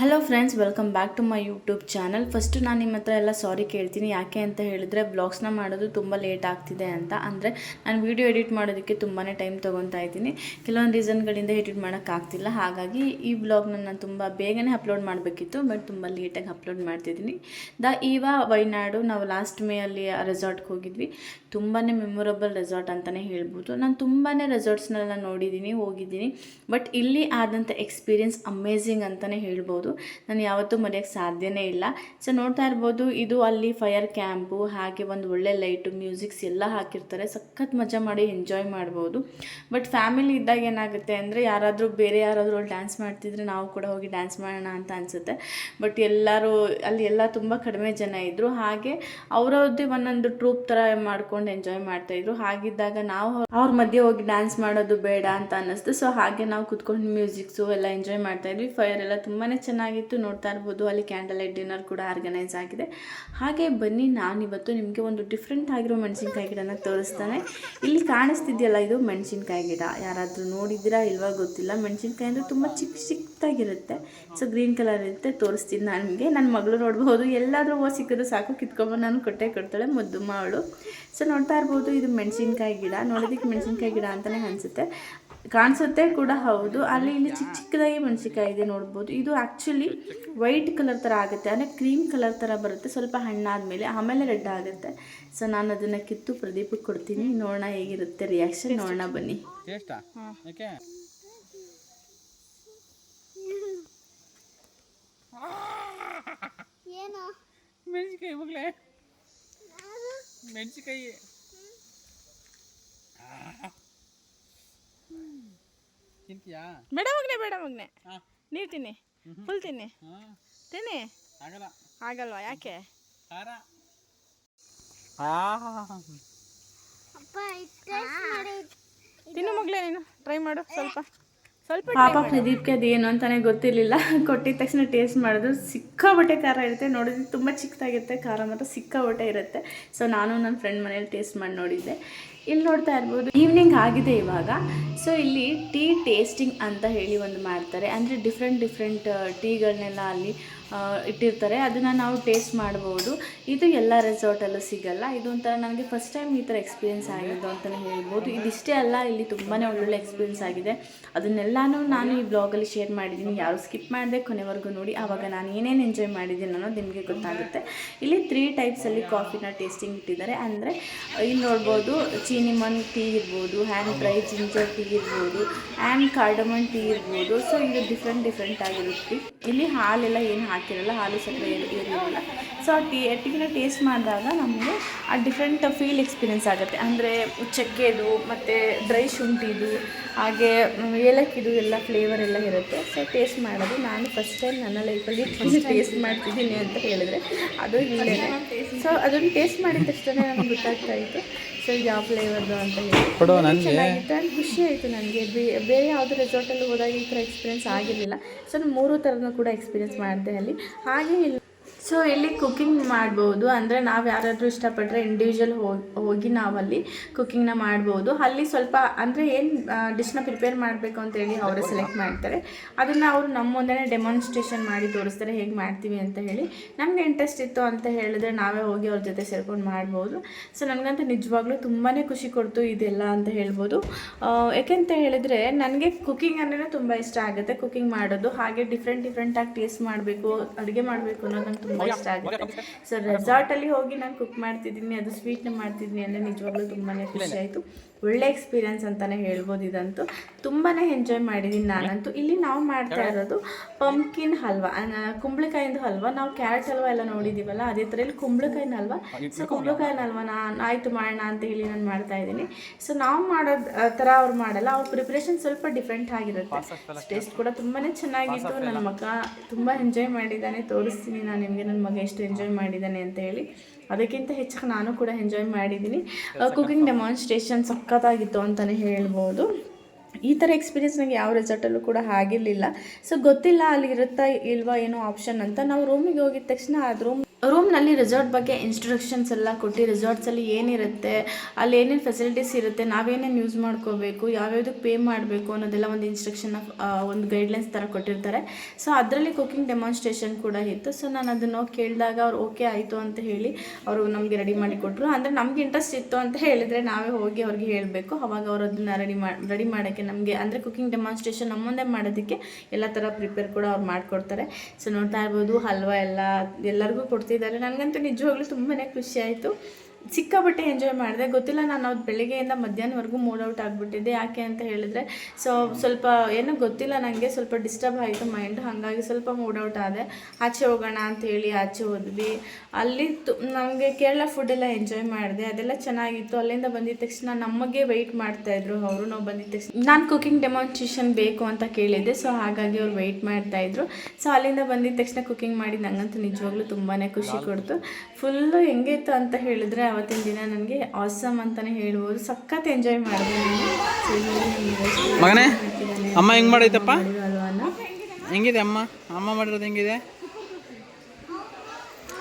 Hello friends welcome back to my YouTube channel first ನಾನು ನಿಮ್ಮ ಹತ್ರ ಎಲ್ಲ ಸಾರಿ ಕೇಳ್ತೀನಿ. ಯಾಕೆ ಅಂತ ಹೇಳಿದ್ರೆ ಬ್ಲಾಗ್ಸ್ನ ಮಾಡೋದು ತುಂಬ ಲೇಟ್ ಆಗ್ತಿದೆ ಅಂತ. ಅಂದರೆ ನಾನು ವೀಡಿಯೋ ಎಡಿಟ್ ಮಾಡೋದಕ್ಕೆ ತುಂಬಾ ಟೈಮ್ ತೊಗೊತಾ ಇದ್ದೀನಿ. ಕೆಲವೊಂದು ರೀಸನ್ಗಳಿಂದ ಎಡಿಟ್ ಮಾಡೋಕ್ಕಾಗ್ತಿಲ್ಲ ಹಾಗಾಗಿ ಈ ಬ್ಲಾಗ್ನ ನಾನು ತುಂಬ ಬೇಗನೆ ಅಪ್ಲೋಡ್ ಮಾಡಬೇಕಿತ್ತು ಬಟ್ ತುಂಬ ಲೇಟಾಗಿ ಅಪ್ಲೋಡ್ ಮಾಡ್ತಿದ್ದೀನಿ. ದ ಈವ ವೈನಾಡು, ನಾವು ಲಾಸ್ಟ್ ಮೇ ಅಲ್ಲಿ ರೆಸಾರ್ಟ್ಗೆ ಹೋಗಿದ್ವಿ. ತುಂಬಾ ಮೆಮೊರಬಲ್ ರೆಸಾರ್ಟ್ ಅಂತಲೇ ಹೇಳ್ಬೋದು. ನಾನು ತುಂಬಾ ರೆಸಾರ್ಟ್ಸ್ನೆಲ್ಲ ನೋಡಿದ್ದೀನಿ, ಹೋಗಿದ್ದೀನಿ. ಬಟ್ ಇಲ್ಲಿ ಆದಂಥ ಎಕ್ಸ್ಪೀರಿಯನ್ಸ್ ಅಮೇಝಿಂಗ್ ಅಂತಲೇ ಹೇಳ್ಬೋದು. ನಾನು ಯಾವತ್ತೂ ಮರೆಯೋಕ್ಕೆ ಸಾಧ್ಯನೇ ಇಲ್ಲ. ಸೊ ನೋಡ್ತಾ ಇರ್ಬೋದು, ಇದು ಅಲ್ಲಿ ಫೈರ್ ಕ್ಯಾಂಪು, ಹಾಗೆ ಒಂದು ಒಳ್ಳೆ ಲೈಟು, ಮ್ಯೂಸಿಕ್ಸ್ ಎಲ್ಲ ಹಾಕಿರ್ತಾರೆ. ಸಖತ್ ಮಜಾ ಮಾಡಿ ಎಂಜಾಯ್ ಮಾಡ್ಬೋದು. ಬಟ್ ಫ್ಯಾಮಿಲಿ ಇದ್ದಾಗ ಏನಾಗುತ್ತೆ ಅಂದರೆ, ಯಾರಾದರೂ ಬೇರೆ ಯಾರಾದರೂ ಡ್ಯಾನ್ಸ್ ಮಾಡ್ತಿದ್ರೆ ನಾವು ಕೂಡ ಹೋಗಿ ಡ್ಯಾನ್ಸ್ ಮಾಡೋಣ ಅಂತ ಅನಿಸುತ್ತೆ. ಬಟ್ ಎಲ್ಲರೂ, ಅಲ್ಲಿ ಎಲ್ಲ ತುಂಬ ಕಡಿಮೆ ಜನ ಇದ್ದರು ಹಾಗೆ ಅವರವ್ರದ್ದೇ ಒಂದೊಂದು ಟ್ರೂಪ್ ಥರ ಮಾಡ್ಕೊಂಡು ಎಂಜಾಯ್ ಮಾಡ್ತಾಯಿದ್ರು ಹಾಗಿದ್ದಾಗ ನಾವು ಅವ್ರ ಮಧ್ಯೆ ಹೋಗಿ ಡ್ಯಾನ್ಸ್ ಮಾಡೋದು ಬೇಡ ಅಂತ ಅನ್ನಿಸ್ತು. ಸೊ ಹಾಗೆ ನಾವು ಕುತ್ಕೊಂಡು ಮ್ಯೂಸಿಕ್ಸು ಎಲ್ಲ ಎಂಜಾಯ್ ಮಾಡ್ತಾಯಿದ್ವಿ ಫೈರ್ ಎಲ್ಲ ತುಂಬಾ ಚೆನ್ನಾಗಿತ್ತು, ನೋಡ್ತಾ ಇರ್ಬೋದು. ಅಲ್ಲಿ ಕ್ಯಾಂಡಲ್ ಲೈಟ್ ಡಿನ್ನರ್ ಕೂಡ ಆರ್ಗನೈಸ್ ಆಗಿದೆ. ಹಾಗೆ ಬನ್ನಿ, ನಾನಿವತ್ತು ನಿಮಗೆ ಒಂದು ಡಿಫ್ರೆಂಟ್ ಆಗಿರೋ ಮೆಣಸಿನ್ಕಾಯಿ ಗಿಡನ ತೋರಿಸ್ತಾನೆ. ಇಲ್ಲಿ ಕಾಣಿಸ್ತಿದೆಯಲ್ಲ, ಇದು ಮೆಣಸಿನ್ಕಾಯಿ ಗಿಡ. ಯಾರಾದರೂ ನೋಡಿದ್ದೀರಾ ಇಲ್ವಾ ಗೊತ್ತಿಲ್ಲ. ಮೆಣಸಿನ್ಕಾಯಿ ಅಂದರೆ ತುಂಬ ಚಿಕ್ಕ ಚಿಕ್ಕದಾಗಿರುತ್ತೆ. ಸೊ ಗ್ರೀನ್ ಕಲರ್ ಇರುತ್ತೆ. ತೋರಿಸ್ತೀನಿ ನಾನು ನಿಮಗೆ. ನನ್ನ ಮಗಳು ನೋಡ್ಬೋದು. ಎಲ್ಲಾದರೂ ಹೂವು ಸಿಕ್ಕಿದ್ರೆ ಸಾಕು. ಕಿತ್ಕೊಂಬಂದು ನಾನು ಕೊಟ್ಟೆ ಕೊಡ್ತಾಳೆ, ಮುದ್ದು ಅವಳು ಸೊ ನೋಡ್ತಾ ಇರ್ಬೋದು, ಇದು ಮೆಣಸಿನ್ಕಾಯಿ ಗಿಡ. ನೋಡೋದಕ್ಕೆ ಮೆಣಸಿನ್ಕಾಯಿ ಗಿಡ ಅಂತಲೇ ಅನಿಸುತ್ತೆ. ಕಾಣಿಸುತ್ತೆ ಕೂಡ ಹೌದು. ಅಲ್ಲಿ ಇಲ್ಲಿ ಚಿಕ್ಕ ಚಿಕ್ಕದಾಗಿ ಮೆಣಸಿಕಾಯಿ ಇದೆ ನೋಡ್ಬೋದು. ಇದು ಆ್ಯಕ್ಚುಲಿ ವೈಟ್ ಕಲರ್ ಥರ ಆಗುತ್ತೆ. ಅಂದರೆ ಕ್ರೀಮ್ ಕಲರ್ ಥರ ಬರುತ್ತೆ. ಸ್ವಲ್ಪ ಹಣ್ಣಾದಮೇಲೆ ಆಮೇಲೆ ರೆಡ್ ಆಗುತ್ತೆ. ಸೊ ನಾನು ಅದನ್ನು ಕಿತ್ತು ಪ್ರದೀಪಕ್ಕೆ ಕೊಡ್ತೀನಿ. ನೋಡೋಣ ಹೇಗಿರುತ್ತೆ ರಿಯಾಕ್ಷನ್ ನೋಡೋಣ ಬನ್ನಿ. ಟೇಸ್ಟಾ ಯಾಕೆ? ಏನು? ಮೆಣಸಿಕಾಯಿ ಮೆಣಸಿಕಾಯಿ ತಿಂತೀಯಾ ಬೇಡ ಮಗ್ನೆ ಬೇಡ ಮಗ್ನೆ. ನೀರು ತಿನ್ನಿ. ಫುಲ್ ತಿನ್ನಿ. ತಿನ್ನಿ. ಆಗಲ್ಲ. ಆಗಲ್ವಾ? ಯಾಕೆ? ಖಾರ. ಅಪ್ಪ ಟೇಸ್ಟ್ ಮಾಡಿ. ತಿನ್ನು ಮಗಳೇ ನೀನು. ಟ್ರೈ ಮಾಡು. ಸ್ವಲ್ಪ. ಸ್ವಲ್ಪ ಪಾಪ ಪ್ರದೀಪ್ಗೆ ಅದೇನು ಅಂತಾನೆ ಗೊತ್ತಿರಲಿಲ್ಲ. ಕೊಟ್ಟಿದ ತಕ್ಷಣ ಟೇಸ್ಟ್ ಮಾಡಿದ್ರು. ಸಿಕ್ಕಾಬಟ್ಟೆ ಖಾರ ಇರುತ್ತೆ. ನೋಡಿದ್ರೆ ತುಂಬ ಚಿಕ್ಕದಾಗಿರುತ್ತೆ. ಖಾರ ಮಾತ್ರ ಸಿಕ್ಕಾಬಟ್ಟೆ ಇರುತ್ತೆ. ಸೊ ನಾನು ನನ್ನ ಫ್ರೆಂಡ್ ಮನೇಲಿ ಟೇಸ್ಟ್ ಮಾಡಿ ನೋಡಿದ್ದೆ. ಇಲ್ಲಿ ನೋಡ್ತಾ ಇರ್ಬೋದು ಈವ್ನಿಂಗ್ ಆಗಿದೆ ಇವಾಗ. ಸೊ ಇಲ್ಲಿ ಟೀ ಟೇಸ್ಟಿಂಗ್ ಅಂತ ಹೇಳಿ ಒಂದು ಮಾಡ್ತಾರೆ. ಅಂದರೆ ಡಿಫ್ರೆಂಟ್ ಡಿಫ್ರೆಂಟ್ ಟೀಗಳನ್ನೆಲ್ಲ ಅಲ್ಲಿ ಇಟ್ಟಿರ್ತಾರೆ. ಅದನ್ನು ನಾವು ಟೇಸ್ಟ್ ಮಾಡ್ಬೋದು. ಇದು ಎಲ್ಲ ರೆಸಾರ್ಟಲ್ಲೂ ಸಿಗಲ್ಲ. ಇದು ಒಂಥರ ನನಗೆ ಫಸ್ಟ್ ಟೈಮ್ ಈ ಥರ ಎಕ್ಸ್ಪೀರಿಯೆನ್ಸ್ ಆಗಿದ್ದು ಅಂತಲೇ ಹೇಳ್ಬೋದು. ಇದಿಷ್ಟೇ ಅಲ್ಲ, ಇಲ್ಲಿ ತುಂಬಾ ಒಳ್ಳೊಳ್ಳೆ ಎಕ್ಸ್ಪೀರಿಯೆನ್ಸ್ ಆಗಿದೆ. ಅದನ್ನೆಲ್ಲನೂ ನಾನು ಈ ಬ್ಲಾಗಲ್ಲಿ ಶೇರ್ ಮಾಡಿದ್ದೀನಿ. ಯಾರು ಸ್ಕಿಪ್ ಮಾಡಿದೆ ಕೊನೆವರೆಗೂ ನೋಡಿ. ಆವಾಗ ನಾನು ಏನೇನು ಎಂಜಾಯ್ ಮಾಡಿದ್ದೀನಿ ಅನ್ನೋದು ನಿಮಗೆ ಗೊತ್ತಾಗುತ್ತೆ. ಇಲ್ಲಿ ತ್ರೀ ಟೈಪ್ಸಲ್ಲಿ ಕಾಫಿನ ಟೇಸ್ಟಿಂಗ್ ಇಟ್ಟಿದ್ದಾರೆ. ಅಂದರೆ, ಇಲ್ಲಿ ನೋಡ್ಬೋದು ಚೀನಿಮನ್ ಟೀ ಇರ್ಬೋದು ಹ್ಯಾಂಡ್ ಡ್ರೈ ಜಿಂಜರ್ ಟೀ ಇರ್ಬೋದು ಆ್ಯಂಡ್ ಕಾರ್ಡಮನ್ ಟೀ ಇರ್ಬೋದು. ಸೊ ಇದು ಡಿಫ್ರೆಂಟ್ ಡಿಫ್ರೆಂಟ್ ಆಗಿರುತ್ತೆ. ಇಲ್ಲಿ ಹಾಲೆಲ್ಲ ಏನು ಹಾಕಿರಲ್ಲ ಹಾಲು ಸಕ್ಕರೆ ಇರಲಿಲ್ಲ ಇರೋಲ್ಲ ಸೊ ಆ ಟೀ ಟೀನ ಟೇಸ್ಟ್ ಮಾಡಿದಾಗ ನಮಗೆ ಆ ಡಿಫ್ರೆಂಟ್ ಫೀಲ್ ಎಕ್ಸ್ಪೀರಿಯೆನ್ಸ್ ಆಗುತ್ತೆ. ಅಂದರೆ ಚಕ್ಕೆದು ಮತ್ತು ಡ್ರೈ ಶುಂಠಿದು ಹಾಗೆ ಏಲಕ್ಕಿದು ಎಲ್ಲ ಫ್ಲೇವರ್ ಎಲ್ಲ ಇರುತ್ತೆ. ಸೊ ಟೇಸ್ಟ್ ಮಾಡೋದು. ನಾನು ಫಸ್ಟ್ ಟೈಮ್ ನನ್ನ ಲೈಫಲ್ಲಿ ಟೇಸ್ಟ್ ಮಾಡ್ತಿದ್ದೀನಿ ಅಂತ ಹೇಳಿದ್ರೆ ಅದು ಇಲ್ಲೇ ಸೊ ಅದನ್ನು ಟೇಸ್ಟ್ ಮಾಡಿದ ತಕ್ಷಣ ನನಗೆ ಗೊತ್ತಾಗ್ತಾ ಇತ್ತು. ಸೊ ಇದು ಯಾವ ಫ್ಲೇವರ್ದು ಅಂತ ಹೇಳಿ. ಕೊಡು ತುಂಬಾನೇ ನನಗೆ. ಚೆನ್ನಾಗಿತ್ತು ಆ್ಯಂಡ್ ಖುಷಿ ಆಯಿತು ನನಗೆ. ಬೇರೆ ಯಾವುದೇ ರೆಸಾರ್ಟಲ್ಲಿ ಹೋದಾಗ ಈ ಥರ ಎಕ್ಸ್ಪೀರಿಯೆನ್ಸ್ ಆಗಿರಲಿಲ್ಲ. ಸೊ ನಾನು ಮೂರು ಥರನೂ ಕೂಡ ಎಕ್ಸ್ಪೀರಿಯೆನ್ಸ್ ಮಾಡಿದೆ ಅಲ್ಲಿ. ಹಾಗೆ ಇಲ್ಲಿ ಸೊ ಇಲ್ಲಿ ಕುಕ್ಕಿಂಗ್ ಮಾಡ್ಬೋದು. ಅಂದರೆ ನಾವು ಯಾರಾದರೂ ಇಷ್ಟಪಟ್ಟರೆ ಇಂಡಿವಿಜುವಲ್ ಹೋಗಿ ಹೋಗಿ ನಾವಲ್ಲಿ ಕುಕ್ಕಿಂಗ್ನ ಮಾಡ್ಬೋದು. ಅಲ್ಲಿ ಸ್ವಲ್ಪ ಅಂದರೆ ಏನು ಡಿಶ್ನ ಪ್ರಿಪೇರ್ ಮಾಡಬೇಕು ಅಂತೇಳಿ ಅವರೇ ಸೆಲೆಕ್ಟ್ ಮಾಡ್ತಾರೆ. ಅದನ್ನು ಅವರು ನಮ್ಮ ಮುಂದೆ ಡೆಮಾನ್ಸ್ಟ್ರೇಷನ್ ಮಾಡಿ ತೋರಿಸ್ತಾರೆ ಹೇಗೆ ಮಾಡ್ತೀವಿ ಅಂತ ಹೇಳಿ. ನಮಗೆ ಇಂಟ್ರೆಸ್ಟ್ ಇತ್ತು ಅಂತ ಹೇಳಿದ್ರೆ ನಾವೇ ಹೋಗಿ ಅವ್ರ ಜೊತೆ ಸೇರ್ಕೊಂಡು ಮಾಡ್ಬೋದು. ಸೊ ನನಗಂತೂ ನಿಜವಾಗ್ಲೂ ತುಂಬಾ ಖುಷಿ ಕೊಡ್ತು ಇದೆಲ್ಲ ಅಂತ ಹೇಳ್ಬೋದು. ಯಾಕೆಂತ ಹೇಳಿದರೆ ನನಗೆ ಕುಕ್ಕಿಂಗ್ ಅಂದ್ರೆ ತುಂಬ ಇಷ್ಟ ಆಗುತ್ತೆ. ಕುಕ್ಕಿಂಗ್ ಮಾಡೋದು. ಹಾಗೆ ಡಿಫ್ರೆಂಟ್ ಡಿಫ್ರೆಂಟಾಗಿ ಟೇಸ್ಟ್ ಮಾಡಬೇಕು, ಅಡುಗೆ ಮಾಡಬೇಕು ಅನ್ನೋದು ನಂಗೆ ತುಂಬ ಇಷ್ಟ ಆಗುತ್ತೆ. ಸೊ ರೆಸಾರ್ಟಲ್ಲಿ ಹೋಗಿ ನಾನು ಕುಕ್ ಮಾಡ್ತಿದ್ದೀನಿ ಅದು ಸ್ವೀಟ್ನ ಮಾಡ್ತಿದ್ದೀನಿ ಅಂದರೆ ನಿಜವಾಗ್ಲೂ ತುಂಬಾ ಖುಷಿ ಆಯಿತು ಒಳ್ಳೆ ಎಕ್ಸ್ಪೀರಿಯನ್ಸ್ ಅಂತಲೇ ಹೇಳ್ಬೋದು ಇದಂತೂ. ತುಂಬಾ ಎಂಜಾಯ್ ಮಾಡಿದ್ದೀನಿ ನಾನಂತೂ. ಇಲ್ಲಿ ನಾವು ಮಾಡ್ತಾ ಇರೋದು ಪಂಪ್ಕಿನ್ ಹಲ್ವಾ. ಕುಂಬಳಕಾಯಿಂದ ಹಲ್ವಾ. ನಾವು ಕ್ಯಾರೆಟ್ ಹಲ್ವಾ ಎಲ್ಲ ನೋಡಿದ್ದೀವಲ್ಲ ಅದೇ ಥರ ಇಲ್ಲಿ ಕುಂಬಳಕಾಯಿನ ಹಲ್ವಾ. ಸೊ ಕುಂಬಳಕಾಯಿನ ಹಲ್ವಾ ನಾನು ಆಯಿತು ಮಾಡೋಣ ಅಂತ ಹೇಳಿ ನಾನು ಮಾಡ್ತಾ ಇದ್ದೀನಿ. ಸೊ ನಾವು ಮಾಡೋದು ಥರ ಅವ್ರು ಮಾಡಲ್ಲ. ಅವ್ರ ಪ್ರಿಪ್ರೇಷನ್ ಸ್ವಲ್ಪ ಡಿಫ್ರೆಂಟ್ ಆಗಿರುತ್ತೆ. ಟೇಸ್ಟ್ ಕೂಡ ತುಂಬಾ ಚೆನ್ನಾಗಿತ್ತು. ನನ್ನ ಮಗ ತುಂಬ ಎಂಜಾಯ್ ಮಾಡಿದ್ದಾನೆ. ತೋರಿಸ್ತೀನಿ ನಾನು ನಿಮಗೆ. ನನ್ನ ಮಗ ಎಷ್ಟು ಎಂಜಾಯ್ ಮಾಡಿದ್ದಾನೆ ಅಂತ ಹೇಳಿ. ಅದಕ್ಕಿಂತ ಹೆಚ್ಚಾಗಿ ನಾನು ಕೂಡ ಎಂಜಾಯ್ ಮಾಡಿದ್ದೀನಿ. ಕುಕಿಂಗ್ ಡೆಮಾನ್ಸ್ಟ್ರೇಷನ್ ಸಖತ್ತಾಗಿತ್ತು ಅಂತಲೇ ಹೇಳ್ಬೋದು. ಈ ಥರ ಎಕ್ಸ್ಪೀರಿಯೆನ್ಸ್ ನನಗೆ ಯಾವ ರೆಸಾರ್ಟಲ್ಲೂ ಕೂಡ ಆಗಿರಲಿಲ್ಲ. ಸೊ ಗೊತ್ತಿಲ್ಲ ಅಲ್ಲಿ ಇರುತ್ತಾ ಇಲ್ವಾ ಏನೋ ಆಪ್ಷನ್ ಅಂತ ನಾವು ರೂಮಿಗೆ ಹೋಗಿದ ತಕ್ಷಣ ಅದು ರೂಮ್ ರೂಮ್ನಲ್ಲಿ ರೆಸಾರ್ಟ್ ಬಗ್ಗೆ ಇನ್ಸ್ಟ್ರಕ್ಷನ್ಸ್ ಎಲ್ಲ ಕೊಟ್ಟು ರೆಸಾರ್ಟ್ಸಲ್ಲಿ ಏನಿರುತ್ತೆ, ಅಲ್ಲಿ ಏನೇನು ಫೆಸಿಲಿಟೀಸ್ ಇರುತ್ತೆ, ನಾವೇನೇನು ಯೂಸ್ ಮಾಡ್ಕೋಬೇಕು ಯಾವ್ಯಾವ್ದಕ್ಕೆ ಪೇ ಮಾಡಬೇಕು ಅನ್ನೋದೆಲ್ಲ ಒಂದು ಇನ್ಸ್ಟ್ರಕ್ಷನ್ ಒಂದು ಗೈಡ್ಲೈನ್ಸ್ ಥರ ಕೊಟ್ಟಿರ್ತಾರೆ. ಸೊ ಅದರಲ್ಲಿ ಕುಕಿಂಗ್ ಡೆಮಾನ್ಸ್ಟ್ರೇಷನ್ ಕೂಡ ಇತ್ತು. ಸೊ ನಾನು ಅದನ್ನು ಕೇಳಿದಾಗ ಅವ್ರು ಓಕೆ ಆಯಿತು ಅಂತ ಹೇಳಿ ಅವರು ನಮಗೆ ರೆಡಿ ಮಾಡಿ ಕೊಟ್ಟರು ಅಂದರೆ ನಮ್ಗೆ ಇಂಟ್ರೆಸ್ಟ್ ಇತ್ತು ಅಂತ ಹೇಳಿದರೆ ನಾವೇ ಹೋಗಿ ಅವ್ರಿಗೆ ಹೇಳಬೇಕು. ಅವಾಗ ಅವರು ಅದನ್ನು ರೆಡಿ ಮಾಡಿ ರೆಡಿ ಮಾಡೋಕ್ಕೆ ನಮಗೆ, ಅಂದರೆ ಕುಕಿಂಗ್ ಡೆಮಾನ್ಸ್ಟ್ರೇಷನ್ ನಮ್ಮ ಮುಂದೆ ಮಾಡೋದಕ್ಕೆ ಎಲ್ಲ ಥರ ಪ್ರಿಪೇರ್ ಕೂಡ ಅವ್ರು ಮಾಡಿಕೊಡ್ತಾರೆ. ಸೊ ನೋಡ್ತಾ ಇರ್ಬೋದು, ಹಲ್ವಾ ಎಲ್ಲ ಎಲ್ಲರಿಗೂ ಕೊಡ್ತಿದ್ದಾರೆ. ನನಗಂತೂ ನಿಜವಾಗ್ಲೂ ತುಂಬಾ ಖುಷಿ ಆಯಿತು. ಸಿಕ್ಕಾಪಟ್ಟೆ ಎಂಜಾಯ್ ಮಾಡಿದೆ. ಗೊತ್ತಿಲ್ಲ ನಾನು ಅವ್ರು ಬೆಳಿಗ್ಗೆಯಿಂದ ಮಧ್ಯಾಹ್ನವರೆಗೂ ಮೂಡ್ ಔಟ್ ಆಗಿಬಿಟ್ಟಿದ್ದೆ. ಯಾಕೆ ಅಂತ ಹೇಳಿದ್ರೆ ಸೊ ಸ್ವಲ್ಪ ಏನೋ ಗೊತ್ತಿಲ್ಲ ನನಗೆ ಸ್ವಲ್ಪ ಡಿಸ್ಟರ್ಬ್ ಆಯಿತು ಮೈಂಡ್ ಹಾಗಾಗಿ ಸ್ವಲ್ಪ ಮೂಡ್ ಔಟ್ ಆದೆ. ಆಚೆ ಹೋಗೋಣ ಅಂತ ಹೇಳಿ ಆಚೆ ಹೋದ್ವಿ. ಅಲ್ಲಿ ತು ನಮಗೆ ಕೇರಳ ಫುಡ್ ಎಲ್ಲ ಎಂಜಾಯ್ ಮಾಡಿದೆ. ಅದೆಲ್ಲ ಚೆನ್ನಾಗಿತ್ತು. ಅಲ್ಲಿಂದ ಬಂದಿದ ತಕ್ಷಣ ನಮಗೆ ವೆಯ್ಟ್ ಮಾಡ್ತಾಯಿದ್ರು ಅವರು. ನಾವು ಬಂದಿದ ತಕ್ಷಣ ನಾನು ಕುಕಿಂಗ್ ಡೆಮಾನ್ಸ್ಟ್ರೇಷನ್ ಬೇಕು ಅಂತ ಕೇಳಿದ್ದೆ. ಸೊ ಹಾಗಾಗಿ ಅವ್ರು ವೆಯ್ಟ್ ಮಾಡ್ತಾಯಿದ್ರು ಸೊ ಅಲ್ಲಿಂದ ಬಂದಿದ ತಕ್ಷಣ ಕುಕಿಂಗ್ ಮಾಡಿ ನನಗಂತೂ ನಿಜವಾಗ್ಲೂ ತುಂಬಾ ಖುಷಿ ಕೊಡ್ತು. ಫುಲ್ಲು ಹೆಂಗಿತ್ತು ಅಂತ ಹೇಳಿದ್ರೆ ಅವತ್ತಿನ ದಿನ ನನಗೆ ಆಸಮ್ ಅಂತಾನೆ ಹೇಳ್ಬೋದು. ಸಖತ್ ಎಂಜಾಯ್ ಮಾಡಿದೆ ನಾನು. ಮಗನೇ ಅಮ್ಮ ಹೆಂಗ್ ಮಾಡೈತಪ್ಪ. ಹೆಂಗಿದೆ ಅಮ್ಮ? ಅಮ್ಮ ಮಾಡಿರೋದು ಹೆಂಗಿದೆ?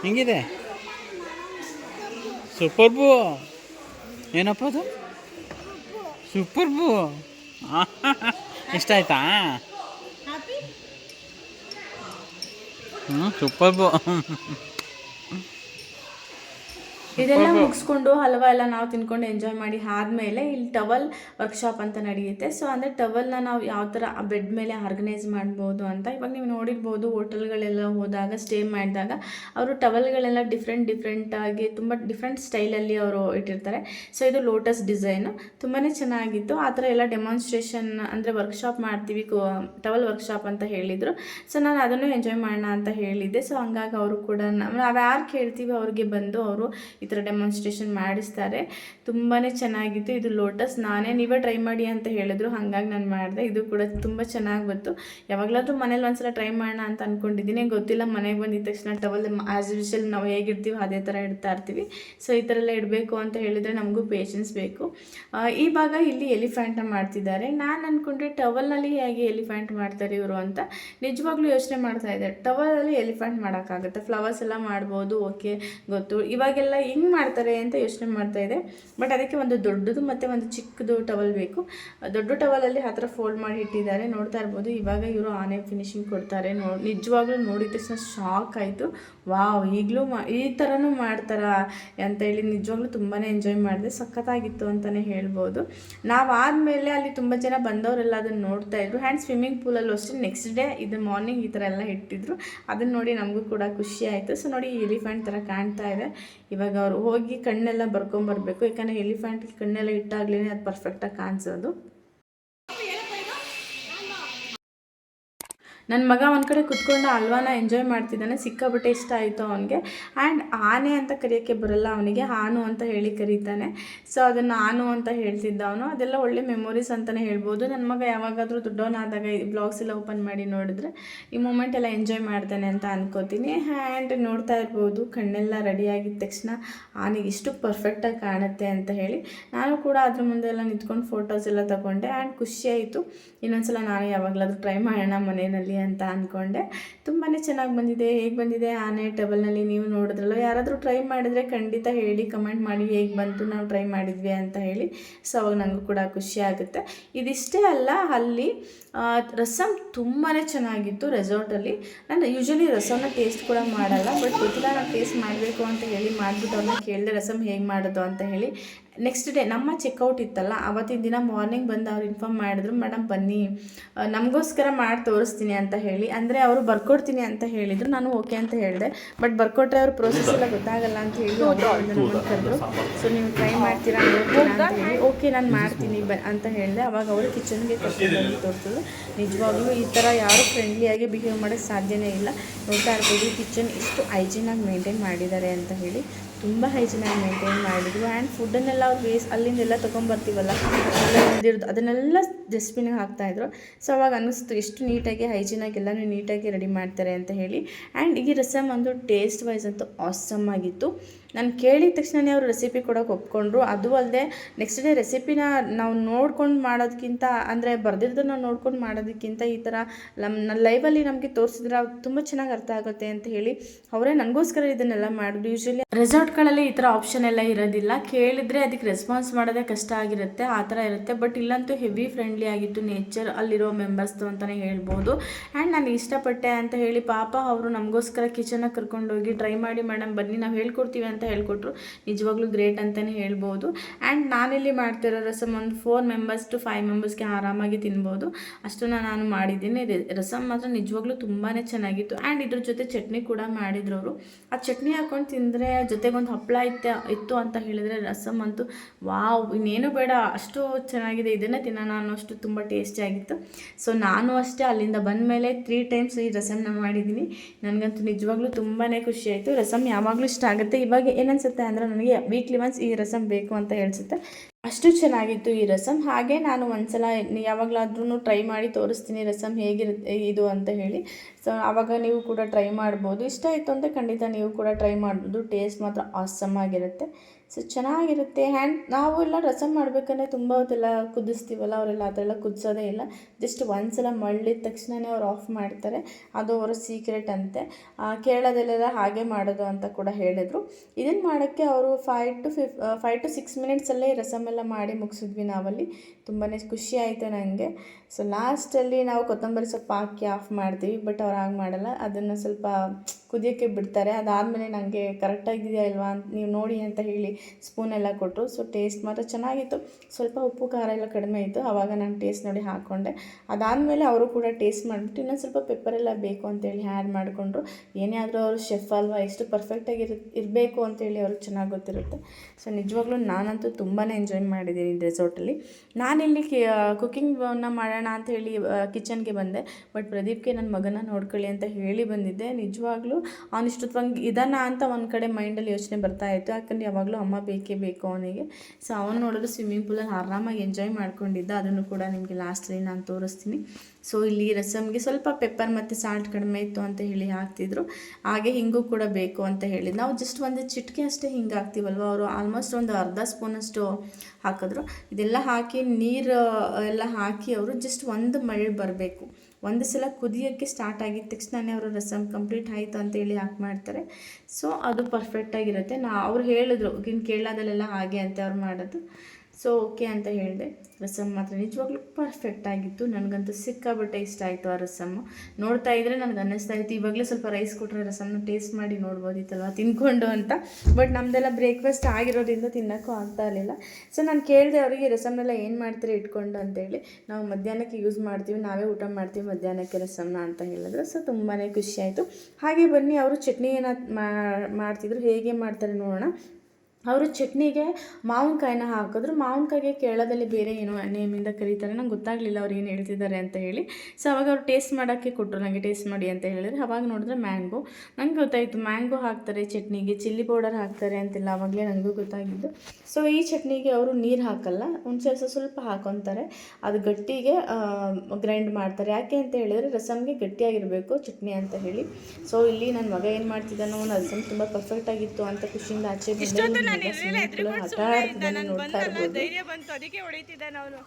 ಹೆಂಗಿದೆ? ಸೂಪರ್ ಬೂ ಏನಪ್ಪ ಅದು? ಸೂಪರ್ ಬೂ ಇಷ್ಟ ಆಯ್ತಾ ಹ್ಞೂ ಸೂಪರ್ ಬೂ ಇದೆಲ್ಲ ಮುಗಿಸ್ಕೊಂಡು ಹಲ್ವಾ ಎಲ್ಲ ನಾವು ತಿನ್ಕೊಂಡು ಎಂಜಾಯ್ ಮಾಡಿ ಆದಮೇಲೆ ಇಲ್ಲಿ ಟವಲ್ ವರ್ಕ್ಶಾಪ್ ಅಂತ ನಡೆಯುತ್ತೆ. ಸೊ ಅಂದರೆ ಟವಲ್ನ ನಾವು ಯಾವ ಥರ ಬೆಡ್ ಮೇಲೆ ಆರ್ಗನೈಸ್ ಮಾಡ್ಬೋದು ಅಂತ ಇವಾಗ ನೀವು ನೋಡಿರ್ಬೋದು ಹೋಟೆಲ್ಗಳೆಲ್ಲ ಹೋದಾಗ ಸ್ಟೇ ಮಾಡಿದಾಗ ಅವರು ಟವಲ್ಗಳೆಲ್ಲ ಡಿಫ್ರೆಂಟ್ ಡಿಫ್ರೆಂಟಾಗಿ ತುಂಬ ಡಿಫ್ರೆಂಟ್ ಸ್ಟೈಲಲ್ಲಿ ಅವರು ಇಟ್ಟಿರ್ತಾರೆ. ಸೊ ಇದು ಲೋಟಸ್ ಡಿಸೈನು ತುಂಬಾ ಚೆನ್ನಾಗಿತ್ತು. ಆ ಥರ ಎಲ್ಲ ಡೆಮಾನ್ಸ್ಟ್ರೇಷನ್ ಅಂದರೆ ವರ್ಕ್ಶಾಪ್ ಮಾಡ್ತೀವಿ ಟವಲ್ ವರ್ಕ್ಶಾಪ್ ಅಂತ ಹೇಳಿದರು. ಸೊ ನಾನು ಅದನ್ನು ಎಂಜಾಯ್ ಮಾಡೋಣ ಅಂತ ಹೇಳಿದ್ದೆ. ಸೊ ಹಂಗಾಗಿ ಅವರು ಕೂಡ ನಾವು ಯಾರು ಕೇಳ್ತೀವಿ ಅವ್ರಿಗೆ ಬಂದು ಅವರು ಈ ಥರ ಡೆಮಾನ್ಸ್ಟ್ರೇಷನ್ ಮಾಡಿಸ್ತಾರೆ. ತುಂಬಾ ಚೆನ್ನಾಗಿತ್ತು ಇದು ಲೋಟಸ್ ನಾನೇ ನೀವೇ ಟ್ರೈ ಮಾಡಿ ಅಂತ ಹೇಳಿದ್ರು. ಹಾಗಾಗಿ ನಾನು ಮಾಡಿದೆ. ಇದು ಕೂಡ ತುಂಬ ಚೆನ್ನಾಗಿ ಬಂತು. ಯಾವಾಗಲಾದರೂ ಮನೇಲಿ ಒಂದ್ಸಲ ಟ್ರೈ ಮಾಡೋಣ ಅಂತ ಅಂದ್ಕೊಂಡಿದ್ದೀನಿ ಗೊತ್ತಿಲ್ಲ, ಮನೆಗೆ ಬಂದಿದ್ದ ತಕ್ಷಣ ಟವಲ್ ಆ್ಯಸ್ ಯೂಶಲ್ ನಾವು ಹೇಗಿರ್ತೀವಿ ಅದೇ ಥರ ಇಡ್ತಾ ಇರ್ತೀವಿ. ಸೊ ಈ ಥರ ಎಲ್ಲ ಇಡಬೇಕು ಅಂತ ಹೇಳಿದರೆ ನಮಗೂ ಪೇಷನ್ಸ್ ಬೇಕು. ಈ ಭಾಗ ಇಲ್ಲಿ ಎಲಿಫೆಂಟ್ನ ಮಾಡ್ತಿದ್ದಾರೆ. ನಾನು ಅಂದ್ಕೊಂಡ್ರೆ ಟವಲ್ನಲ್ಲಿ ಹೇಗೆ ಎಲಿಫ್ಯಾಂಟ್ ಮಾಡ್ತಾರೆ ಇವರು ಅಂತ ನಿಜವಾಗ್ಲೂ ಯೋಚನೆ ಮಾಡ್ತಾ ಇದ್ದಾರೆ ಟವಲಲ್ಲಿ ಎಲಿಫ್ಯಾಂಟ್ ಮಾಡೋಕ್ಕಾಗುತ್ತೆ. ಫ್ಲವರ್ಸ್ ಎಲ್ಲ ಮಾಡ್ಬೋದು ಓಕೆ ಗೊತ್ತು. ಇವಾಗೆಲ್ಲ ಹೆಂಗೆ ಮಾಡ್ತಾರೆ ಅಂತ ಯೋಚನೆ ಮಾಡ್ತಾ ಇದೆ. ಬಟ್ ಅದಕ್ಕೆ ಒಂದು ದೊಡ್ಡದು ಮತ್ತು ಒಂದು ಚಿಕ್ಕದು ಟವಲ್ ಬೇಕು. ದೊಡ್ಡ ಟವಲಲ್ಲಿ ಆ ಥರ ಫೋಲ್ಡ್ ಮಾಡಿ ಇಟ್ಟಿದ್ದಾರೆ. ನೋಡ್ತಾ ಇರ್ಬೋದು, ಇವಾಗ ಇವರು ಆನೆ ಫಿನಿಶಿಂಗ್ ಕೊಡ್ತಾರೆ. ನೋ, ನಿಜವಾಗ್ಲೂ ನೋಡಿದ ತಕ್ಷಣ ಶಾಕ್ ಆಯಿತು. ವಾವ್ ಈಗಲೂ ಮಾ, ಈ ಥರನೂ ಮಾಡ್ತಾರಾ ಅಂತ ಹೇಳಿ ನಿಜವಾಗ್ಲೂ ತುಂಬಾ ಎಂಜಾಯ್ ಮಾಡಿದೆ. ಸಖತ್ತಾಗಿತ್ತು ಅಂತಲೇ ಹೇಳ್ಬೋದು. ನಾವು ಆದಮೇಲೆ ಅಲ್ಲಿ ತುಂಬ ಜನ ಬಂದವರೆಲ್ಲ ಅದನ್ನು ನೋಡ್ತಾ ಇದ್ರು. ಆ್ಯಂಡ್ ಸ್ವಿಮ್ಮಿಂಗ್ ಪೂಲಲ್ಲೂ ಅಷ್ಟೇ. ನೆಕ್ಸ್ಟ್ ಡೇ ಇದು ಮಾರ್ನಿಂಗ್ ಈ ಥರ ಎಲ್ಲ ಇಟ್ಟಿದ್ರು. ಅದನ್ನು ನೋಡಿ ನಮಗೂ ಕೂಡ ಖುಷಿ ಆಯಿತು. ಸೊ ನೋಡಿ ಎಲಿಫೆಂಟ್ ಥರ ಕಾಣ್ತಾ ಇದೆ. ಇವಾಗ ಅವರು ಹೋಗಿ ಕಣ್ಣೆಲ್ಲ ಬರ್ಕೊಂಬರ್ಬೇಕು. ಯಾಕಂದರೆ ಎಲಿಫೆಂಟ್ ಕಣ್ಣೆಲ್ಲ ಇಟ್ಟಾಗ್ಲೇ ಅದು ಪರ್ಫೆಕ್ಟಾಗಿ ಕಾಣಿಸೋದು. ನನ್ನ ಮಗ ಒಂದು ಕಡೆ ಕುತ್ಕೊಂಡು ಹಲ್ವಾನ ಎಂಜಾಯ್ ಮಾಡ್ತಿದ್ದಾನೆ ಸಿಕ್ಕಾಬಿಟ್ಟೆ ಇಷ್ಟ ಆಯಿತು ಅವನಿಗೆ. ಆ್ಯಂಡ್ ಆನೆ ಅಂತ ಕರೆಯೋಕ್ಕೆ ಬರಲ್ಲ ಅವನಿಗೆ ಹಾನು ಅಂತ ಹೇಳಿ ಕರೀತಾನೆ. ಸೊ ಅದನ್ನು ಆನು ಅಂತ ಹೇಳ್ತಿದ್ದ ಅವನು. ಅದೆಲ್ಲ ಒಳ್ಳೆ ಮೆಮೊರೀಸ್ ಅಂತಲೇ ಹೇಳ್ಬೋದು. ನನ್ನ ಮಗ ಯಾವಾಗಾದರೂ ದೊಡ್ಡವನಾದಾಗ ಈ ಬ್ಲಾಗ್ಸ್ ಎಲ್ಲ ಓಪನ್ ಮಾಡಿ ನೋಡಿದ್ರೆ ಈ ಮೂಮೆಂಟ್ ಎಲ್ಲ ಎಂಜಾಯ್ ಮಾಡ್ತಾನೆ ಅಂತ ಅನ್ಕೋತೀನಿ. ಆ್ಯಂಡ್ ನೋಡ್ತಾ ಇರ್ಬೋದು, ಕಣ್ಣೆಲ್ಲ ರೆಡಿ ಆಗಿದ ತಕ್ಷಣ ಆನೆಗೆ ಇಷ್ಟು ಪರ್ಫೆಕ್ಟಾಗಿ ಕಾಣುತ್ತೆ ಅಂತ ಹೇಳಿ ನಾನು ಕೂಡ ಅದ್ರ ಮುಂದೆ ಎಲ್ಲ ನಿಂತ್ಕೊಂಡು ಫೋಟೋಸ್ ಎಲ್ಲ ತಗೊಂಡೆ. ಆ್ಯಂಡ್ ಖುಷಿಯಾಯಿತು ಇನ್ನೊಂದ್ಸಲ ನಾನು ಯಾವಾಗಲಾದ್ರೂ ಟ್ರೈ ಮಾಡೋಣ ಮನೆಯಲ್ಲಿ ಅಂತ ಅಂದ್ಕೊಂಡೆ ತುಂಬಾ ಚೆನ್ನಾಗಿ ಬಂದಿದೆ, ಹೇಗೆ ಬಂದಿದೆ ಆನೆ ಟೇಬಲ್ನಲ್ಲಿ ನೀವು ನೋಡಿದ್ರಲ್ಲ ಯಾರಾದರೂ ಟ್ರೈ ಮಾಡಿದರೆ ಖಂಡಿತ ಹೇಳಿ ಕಮೆಂಟ್ ಮಾಡಿ ಹೇಗೆ ಬಂತು, ನಾವು ಟ್ರೈ ಮಾಡಿದ್ವಿ ಅಂತ ಹೇಳಿ. ಸೊ ಅವಾಗ ನನಗೂ ಕೂಡ ಖುಷಿ ಆಗುತ್ತೆ. ಇದಿಷ್ಟೇ ಅಲ್ಲ, ಅಲ್ಲಿ ರಸಮ್ ತುಂಬಾ ಚೆನ್ನಾಗಿತ್ತು ರೆಸಾರ್ಟಲ್ಲಿ. ನಾನು ಯೂಶ್ವಲಿ ರಸಮ್ನ ಟೇಸ್ಟ್ ಕೂಡ ಮಾಡಲ್ಲ ಬಟ್ ಗೊತ್ತಿಲ್ಲ ನಾನು ಟೇಸ್ಟ್ ಮಾಡಬೇಕು ಅಂತ ಹೇಳಿ ಮಾಡಿಬಿಟ್ಟು ಅವ್ರನ್ನ ಕೇಳಿದೆ ರಸಮ್ ಹೇಗೆ ಮಾಡೋದು? ಅಂತ ಹೇಳಿ. ನೆಕ್ಸ್ಟ್ ಡೇ ನಮ್ಮ ಚೆಕ್ಔಟ್ ಇತ್ತಲ್ಲ ಅವತ್ತಿನ ದಿನ ಮಾರ್ನಿಂಗ್ ಬಂದು ಅವ್ರು ಇನ್ಫಾರ್ಮ್ ಮಾಡಿದ್ರು ಮೇಡಮ್ ಬನ್ನಿ. ನಮಗೋಸ್ಕರ ಮಾಡಿ ತೋರಿಸ್ತೀನಿ ಅಂತ ಹೇಳಿ. ಅಂದರೆ ಅವರು ಬರ್ಕೊಡ್ತೀನಿ ಅಂತ ಹೇಳಿದರು ನಾನು ಓಕೆ ಅಂತ ಹೇಳಿದೆ. ಬಟ್ ಬರ್ಕೊಟ್ರೆ ಅವ್ರ ಪ್ರೋಸೆಸ್ ಎಲ್ಲ ಗೊತ್ತಾಗಲ್ಲ ಅಂತ ಹೇಳಿ ಕರೆದ್ರು. ಸೊ ನೀವು ಟ್ರೈ ಮಾಡ್ತೀರಾ ಅಂತ ಹೇಳಿ. ಓಕೆ ನಾನು ಮಾಡ್ತೀನಿ ಬ ಅಂತ ಹೇಳಿದೆ. ಅವಾಗ ಅವರು ಕಿಚನ್ಗೆ ಕರ್ಕೊಂಡು ತೋರಿಸಿದ್ರು. ನಿಜವಾಗ್ಲೂ ಈ ಥರ ಯಾರು ಫ್ರೆಂಡ್ಲಿಯಾಗಿ ಬಿಹೇವ್ ಮಾಡೋಕ್ಕೆ ಸಾಧ್ಯನೇ ಇಲ್ಲ. ನೋಡ್ತಾ ಇರ್ಬೋದು ಕಿಚನ್ ಇಷ್ಟು ಹೈಜೀನಾಗಿ ಮೇಂಟೈನ್ ಮಾಡಿದ್ದಾರೆ ಅಂತ ಹೇಳಿ. ತುಂಬ ಹೈಜೀನಾಗಿ ಮೇಂಟೈನ್ ಮಾಡಿದ್ರು. ಆ್ಯಂಡ್ ಫುಡ್ಡನ್ನೆಲ್ಲ ಅವ್ರು ವೇಸ್ಟ್ ಅಲ್ಲಿಂದೆಲ್ಲ ತೊಗೊಂಬರ್ತೀವಲ್ಲ ಉಳ್ದಿರೋದು ಅದನ್ನೆಲ್ಲ ಡಸ್ಟ್ಬಿನ್ಗೆ ಹಾಕ್ತಾಯಿದ್ರು ಸೊ ಅವಾಗ ಅನ್ನಿಸ್ತು, ಎಷ್ಟು ನೀಟಾಗಿ ಹೈಜಿನಾಗಿ ಎಲ್ಲನೂ ನೀಟಾಗಿ ರೆಡಿ ಮಾಡ್ತಾರೆ ಅಂತ ಹೇಳಿ. ಆ್ಯಂಡ್ ಈ ರಸಮ್ ಒಂದು ಟೇಸ್ಟ್ ವೈಸ್ ಅಂತೂ ಆಸಮ್ ಆಗಿತ್ತು. ನಾನು ಕೇಳಿದ ತಕ್ಷಣನೇ ಅವರು ರೆಸಿಪಿ ಕೊಡೋಕೆ ಒಪ್ಕೊಂಡ್ರು. ಅದು ಅಲ್ಲದೆ ನೆಕ್ಸ್ಟ್ ಡೇ ರೆಸಿಪಿನ ನಾವು ನೋಡ್ಕೊಂಡು ಮಾಡೋದಕ್ಕಿಂತ ಅಂದರೆ ಬರೆದಿದ್ದನ್ನು ನೋಡ್ಕೊಂಡು ಮಾಡೋದಕ್ಕಿಂತ ಈ ಥರ ನಮ್ಮ ಲೈವಲ್ಲಿ ನಮಗೆ ತೋರಿಸಿದ್ರೆ ತುಂಬ ಚೆನ್ನಾಗಿ ಅರ್ಥ ಆಗುತ್ತೆ ಅಂತ ಹೇಳಿ ಅವರೇ ನನಗೋಸ್ಕರ ಇದನ್ನೆಲ್ಲ ಮಾಡಿದ್ರು. ಯೂಶ್ವಲಿ ರೆಸಾರ್ಟ್ಗಳಲ್ಲಿ ಈ ಥರ ಆಪ್ಷನ್ ಎಲ್ಲ ಇರೋದಿಲ್ಲ. ಕೇಳಿದರೆ ಅದಕ್ಕೆ ರೆಸ್ಪಾನ್ಸ್ ಮಾಡೋದೇ ಕಷ್ಟ ಆಗಿರುತ್ತೆ, ಆ ಥರ ಇರುತ್ತೆ. ಬಟ್ ಇಲ್ಲಂತೂ ಹೆವಿ ಫ್ರೆಂಡ್ಲಿ ಆಗಿತ್ತು. ನೇಚರ್ ಅಲ್ಲಿರೋ ಮೆಂಬರ್ಸ್ದು ಅಂತಲೇ ಹೇಳ್ಬೋದು. ಆ್ಯಂಡ್ ನಾನು ಇಷ್ಟಪಟ್ಟೆ ಅಂತ ಹೇಳಿ ಪಾಪ ಅವರು ನಮಗೋಸ್ಕರ ಕಿಚನಾಗ ಕರ್ಕೊಂಡೋಗಿ ಟ್ರೈ ಮಾಡಿ ಮೇಡಮ್ ಬನ್ನಿ, ನಾವು ಹೇಳ್ಕೊಡ್ತೀವಿ ಹೇಳ್ಕೊಟ್ರು. ನಿಜವಾಗ್ಲೂ ಗ್ರೇಟ್ ಅಂತಲೇ ಹೇಳ್ಬೋದು. ಆ್ಯಂಡ್ ನಾನಿಲ್ಲಿ ಮಾಡ್ತಿರೋ ರಸಮ್ ಒಂದು ಫೋರ್ ಮೆಂಬರ್ಸ್ ಟು ಫೈವ್ ಮೆಂಬರ್ಸ್ಗೆ ಆರಾಮಾಗಿ ತಿನ್ಬೋದು. ಅಷ್ಟನ್ನು ನಾನು ಮಾಡಿದ್ದೀನಿ. ರಸಮ್ ಮಾತ್ರ ನಿಜವಾಗ್ಲೂ ತುಂಬಾ ಚೆನ್ನಾಗಿತ್ತು. ಆ್ಯಂಡ್ ಇದ್ರ ಜೊತೆ ಚಟ್ನಿ ಕೂಡ ಮಾಡಿದ್ರು ಅವರು ಆ ಚಟ್ನಿ ಹಾಕೊಂಡು ತಿಂದರೆ ಜೊತೆಗೊಂದು ಹಪ್ಪಳ ಇತ್ತು ಇತ್ತು ಅಂತ ಹೇಳಿದರೆ ರಸಮ್ ಅಂತೂ ವಾವ್, ಇನ್ನೇನು ಬೇಡ, ಅಷ್ಟು ಚೆನ್ನಾಗಿದೆ, ಇದನ್ನೇ ತಿನ್ನೋಣ ಅನ್ನೋಷ್ಟು ತುಂಬ ಟೇಸ್ಟಿಯಾಗಿತ್ತು ಸೊ ನಾನು ಅಷ್ಟೇ ಅಲ್ಲಿಂದ ಬಂದ ಮೇಲೆ ತ್ರೀ ಟೈಮ್ಸ್ ಈ ರಸಮ್ನ ಮಾಡಿದ್ದೀನಿ. ನನಗಂತೂ ನಿಜವಾಗ್ಲೂ ತುಂಬಾ ಖುಷಿ ಆಯಿತು. ರಸಮ್ ಯಾವಾಗಲೂ ಇಷ್ಟ ಆಗುತ್ತೆ. ಇವಾಗ ಏನನ್ಸುತ್ತೆ ಅಂದರೆ ನನಗೆ ವೀಕ್ಲಿ ಒನ್ಸ್ ಈ ರಸಮ್ ಬೇಕು ಅಂತ ಹೇಳ್ಸುತ್ತೆ. ಅಷ್ಟು ಚೆನ್ನಾಗಿತ್ತು ಈ ರಸಮ್ ಹಾಗೆ ನಾನು ಒಂದ್ಸಲ ಯಾವಾಗಲಾದ್ರೂ ಟ್ರೈ ಮಾಡಿ ತೋರಿಸ್ತೀನಿ ರಸಮ್ ಹೇಗಿರುತ್ತೆ, ಇದು ಅಂತ ಹೇಳಿ. ಸೊ ಆವಾಗ ನೀವು ಕೂಡ ಟ್ರೈ ಮಾಡ್ಬೋದು. ಇಷ್ಟ ಆಯಿತು ಅಂದರೆ ಖಂಡಿತ ನೀವು ಕೂಡ ಟ್ರೈ ಮಾಡ್ಬೋದು ಟೇಸ್ಟ್ ಮಾತ್ರ ಆಸಮ್ ಆಗಿರುತ್ತೆ. ಸೊ ಚೆನ್ನಾಗಿರುತ್ತೆ. ಆ್ಯಂಡ್ ನಾವು ಎಲ್ಲ ರಸಮ್ ಮಾಡಬೇಕಂದ್ರೆ ತುಂಬ ಹೊತ್ತೆಲ್ಲ ಕುದಿಸ್ತೀವಲ್ಲ, ಅವರೆಲ್ಲ ಆ ಥರ ಕುದಿಸೋದೇ ಇಲ್ಲ. ಜಸ್ಟ್ ಒಂದ್ಸಲ ಮಳ್ಳಿದ ತಕ್ಷಣವೇ ಅವ್ರು ಆಫ್ ಮಾಡ್ತಾರೆ. ಅದು ಅವರ ಸೀಕ್ರೆಟ್ ಅಂತೆ. ಕೇರಳದಲ್ಲೆಲ್ಲ ಹಾಗೆ ಮಾಡೋದು ಅಂತ ಕೂಡ ಹೇಳಿದರು. ಇದನ್ನು ಮಾಡೋಕ್ಕೆ ಅವರು ಫೈವ್ ಟು ಫಿಫ್ ಫೈವ್ ಟು ಸಿಕ್ಸ್ ಮಿನಿಟ್ಸಲ್ಲೇ ರಸಮ್ ಎಲ್ಲ ಮಾಡಿ ಮುಗಿಸಿದ್ವಿ ನಾವಲ್ಲಿ. ತುಂಬಾ ಖುಷಿ ಆಯಿತು ನನಗೆ ಸೊ ಲಾಸ್ಟಲ್ಲಿ ನಾವು ಕೊತ್ತಂಬರಿ ಸೊಪ್ಪು ಹಾಕಿ ಆಫ್ ಮಾಡ್ತೀವಿ ಬಟ್ ಅವ್ರು ಹಾಗೆ ಮಾಡಲ್ಲ. ಅದನ್ನು ಸ್ವಲ್ಪ ಕುದಿಯೋಕ್ಕೆ ಬಿಡ್ತಾರೆ. ಅದಾದಮೇಲೆ ನನಗೆ ಕರೆಕ್ಟಾಗಿದೆಯಾ ಇಲ್ವಾ ಅಂತ ನೀವು ನೋಡಿ ಅಂತ ಹೇಳಿ ಸ್ಪೂನ್ ಎಲ್ಲ ಕೊಟ್ಟರು ಸೊ ಟೇಸ್ಟ್ ಮಾತ್ರ ಚೆನ್ನಾಗಿತ್ತು. ಸ್ವಲ್ಪ ಉಪ್ಪು, ಖಾರ ಎಲ್ಲ ಕಡಿಮೆ ಇತ್ತು. ಆವಾಗ ನಾನು ಟೇಸ್ಟ್ ನೋಡಿ ಹಾಕ್ಕೊಂಡೆ ಅದಾದಮೇಲೆ ಅವರು ಕೂಡ ಟೇಸ್ಟ್ ಮಾಡಿಬಿಟ್ಟು ಇನ್ನೊಂದು ಸ್ವಲ್ಪ ಪೆಪ್ಪರ್ ಎಲ್ಲ ಬೇಕು ಅಂತೇಳಿ ಆ್ಯಡ್ ಮಾಡಿಕೊಂಡ್ರು. ಏನೇ ಆದರೂ ಅವರು ಶೆಫ್ ಅಲ್ವಾ, ಎಷ್ಟು ಪರ್ಫೆಕ್ಟಾಗಿ ಇರು ಇರಬೇಕು ಅಂತೇಳಿ ಅವ್ರಿಗೆ ಚೆನ್ನಾಗಿ ಗೊತ್ತಿರುತ್ತೆ. ಸೊ ನಿಜವಾಗ್ಲೂ ನಾನಂತೂ ತುಂಬಾ ಎಂಜಾಯ್ ಮಾಡಿದ್ದೀನಿ ರೆಸಾರ್ಟಲ್ಲಿ ನಾನಿಲ್ಲಿ ಕುಕ್ಕಿಂಗನ್ನು ಮಾಡೋಣ ಅಂತ ಹೇಳಿ ಕಿಚನ್ಗೆ ಬಂದೆ. ಬಟ್ ಪ್ರದೀಪ್ಗೆ ನನ್ನ ಮಗನ ನೋಡ್ಕೊಳ್ಳಿ ಅಂತ ಹೇಳಿ ಬಂದಿದ್ದೆ. ನಿಜವಾಗ್ಲೂ ಅವನಿಷ್ಟೊತ್ತಂಗೆ ಇದನ್ನ ಅಂತ ಒಂದು ಕಡೆ ಮೈಂಡಲ್ಲಿ ಯೋಚನೆ ಬರ್ತಾ ಇತ್ತು. ಯಾಕಂದರೆ ಯಾವಾಗಲೂ ಅಮ್ಮ ಬೇಕೇ ಬೇಕು ಅವನಿಗೆ. ಸೊ ಅವನು ನೋಡಿದ್ರೆ ಸ್ವಿಮ್ಮಿಂಗ್ ಪೂಲಲ್ಲಿ ಆರಾಮಾಗಿ ಎಂಜಾಯ್ ಮಾಡ್ಕೊಂಡಿದ್ದ. ಅದನ್ನು ಕೂಡ ನಿಮಗೆ ಲಾಸ್ಟಲ್ಲಿ ನಾನು ತೋರಿಸ್ತೀನಿ. ಸೊ ಇಲ್ಲಿ ರಸಮ್ಗೆ ಸ್ವಲ್ಪ ಪೆಪ್ಪರ್ ಮತ್ತು ಸಾಲ್ಟ್ ಕಡಿಮೆ ಇತ್ತು ಅಂತ ಹೇಳಿ ಹಾಕ್ತಿದ್ರು. ಹಾಗೆ ಹಿಂಗೂ ಕೂಡ ಬೇಕು ಅಂತ ಹೇಳಿ. ನಾವು ಜಸ್ಟ್ ಒಂದು ಚಿಟಿಕೆ ಅಷ್ಟೇ ಹಿಂಗೆ ಹಾಕ್ತೀವಲ್ವ? ಅವರು ಆಲ್ಮೋಸ್ಟ್ ಒಂದು ಅರ್ಧ ಸ್ಪೂನಷ್ಟು ಹಾಕಿದ್ರು. ಇದೆಲ್ಲ ಹಾಕಿ ನೀರು ಎಲ್ಲ ಹಾಕಿ ಅವರು ಜಸ್ಟ್ ಒಂದು ಮಳೆ ಬರಬೇಕು. ಒಂದು ಸಲ ಕುದಿಯೋಕ್ಕೆ ಸ್ಟಾರ್ಟ್ ಆಗಿದ ತಕ್ಷಣನೇ ಅವರು ರಸಮ್ ಕಂಪ್ಲೀಟ್ ಆಯಿತು ಅಂತೇಳಿ ಹಾಕಿ ಮಾಡ್ತಾರೆ. ಸೊ ಅದು ಪರ್ಫೆಕ್ಟಾಗಿರುತ್ತೆ ನಾ, ಅವ್ರು ಹೇಳಿದ್ರು ಇನ್ನು ಕೇರಳದಲ್ಲೆಲ್ಲ ಹಾಗೆ ಅಂತ ಅವ್ರು ಮಾಡೋದು. ಸೊ ಓಕೆ ಅಂತ ಹೇಳಿದೆ. ರಸಮ್ ಮಾತ್ರ ನಿಜವಾಗ್ಲೂ ಪರ್ಫೆಕ್ಟ್ ಆಗಿತ್ತು. ನನಗಂತೂ ಸಿಕ್ಕಾಬಟ್ಟೆ ಇಷ್ಟ ಆಯಿತು ಆ ರಸಮ್ ನೋಡ್ತಾ ಇದ್ದರೆ ನನಗೆ ಅನ್ನಿಸ್ತಾ ಇತ್ತು. ಇವಾಗಲೇ ಸ್ವಲ್ಪ ರೈಸ್ ಕೊಟ್ಟರೆ ರಸಮ್ನ ಟೇಸ್ಟ್ ಮಾಡಿ ನೋಡ್ಬೋದಿತ್ತಲ್ವ ತಿನ್ಕೊಂಡು ಅಂತ. ಬಟ್ ನಮ್ಮದೆಲ್ಲ ಬ್ರೇಕ್ಫಾಸ್ಟ್ ಆಗಿರೋದ್ರಿಂದ ತಿನ್ನೋಕ್ಕೂ ಆಗ್ತಾ ಇರಲಿಲ್ಲ. ಸೊ ನಾನು ಕೇಳಿದೆ ಅವರಿಗೆ ರಸಮ್ನೆಲ್ಲ ಏನು ಮಾಡ್ತೀರಿ ಇಟ್ಕೊಂಡು? ಅಂತೇಳಿ ನಾವು ಮಧ್ಯಾಹ್ನಕ್ಕೆ ಯೂಸ್ ಮಾಡ್ತೀವಿ. ನಾವೇ ಊಟ ಮಾಡ್ತೀವಿ ಮಧ್ಯಾಹ್ನಕ್ಕೆ ರಸಮ್ನ ಅಂತ ಹೇಳಿದ್ರು. ಸೊ ತುಂಬಾ ಖುಷಿಯಾಯಿತು ಹಾಗೆ ಬನ್ನಿ, ಅವರು ಚಟ್ನಿ ಏನಾದ್ರು ಮಾಡ್ತಿದ್ರು, ಹೇಗೆ ಮಾಡ್ತಾರೆ ನೋಡೋಣ. ಅವರು ಚಟ್ನಿಗೆ ಮಾವಿನಕಾಯಿನ ಹಾಕಿದ್ರು. ಮಾವಿನಕಾಯಿಗೆ ಕೇರಳದಲ್ಲಿ ಬೇರೆ ಏನೋ ನೇಮಿಂದ ಕರೀತಾರೆ. ನಂಗೆ ಗೊತ್ತಾಗಲಿಲ್ಲ ಅವ್ರು ಏನು ಹೇಳ್ತಿದ್ದಾರೆ ಅಂತ ಹೇಳಿ. ಸೊ ಅವಾಗ ಅವ್ರು ಟೇಸ್ಟ್ ಮಾಡೋಕ್ಕೆ ಕೊಟ್ಟರು ನನಗೆ ಟೇಸ್ಟ್ ಮಾಡಿ ಅಂತ ಹೇಳಿದ್ರೆ. ಅವಾಗ ನೋಡಿದ್ರೆ ಮ್ಯಾಂಗೋ ನಂಗೆ ಗೊತ್ತಾಯಿತು ಮ್ಯಾಂಗೋ ಹಾಕ್ತಾರೆ, ಚಟ್ನಿಗೆ ಚಿಲ್ಲಿ ಪೌಡರ್ ಹಾಕ್ತಾರೆ ಅಂತೆಲ್ಲ. ಅವಾಗಲೇ ನನಗೂ ಗೊತ್ತಾಗಿದ್ದು. ಸೊ ಈ ಚಟ್ನಿಗೆ ಅವರು ನೀರು ಹಾಕಲ್ಲ. ಹುಣಸೆ ರಸ ಸ್ವಲ್ಪ ಹಾಕೊತಾರೆ. ಅದು ಗಟ್ಟಿಗೆ ಗ್ರೈಂಡ್ ಮಾಡ್ತಾರೆ. ಯಾಕೆ ಅಂತ ಹೇಳಿದರೆ ರಸಮ್ಗೆ ಗಟ್ಟಿಯಾಗಿರಬೇಕು ಚಟ್ನಿ ಅಂತ ಹೇಳಿ. ಸೊ ಇಲ್ಲಿ ನನ್ನ ಮಗ ಏನು ಮಾಡ್ತಿದ್ದಾನೋ ರಸಮ್ ತುಂಬ ಪರ್ಫೆಕ್ಟ್ ಆಗಿತ್ತು ಅಂತ ಖುಷಿಯಿಂದ ಆಚೆ ಬಂದು. ಆಟ ಆಡ್ತಿದ್ದಾನೆ ನೋಡ್ತಾ ಇರ್ಬೋದು. ಧೈರ್ಯ ಬಂತು ಅದಕ್ಕೆ ಹೊಡಿತಿದ್ದಾನೆ ಅವನು.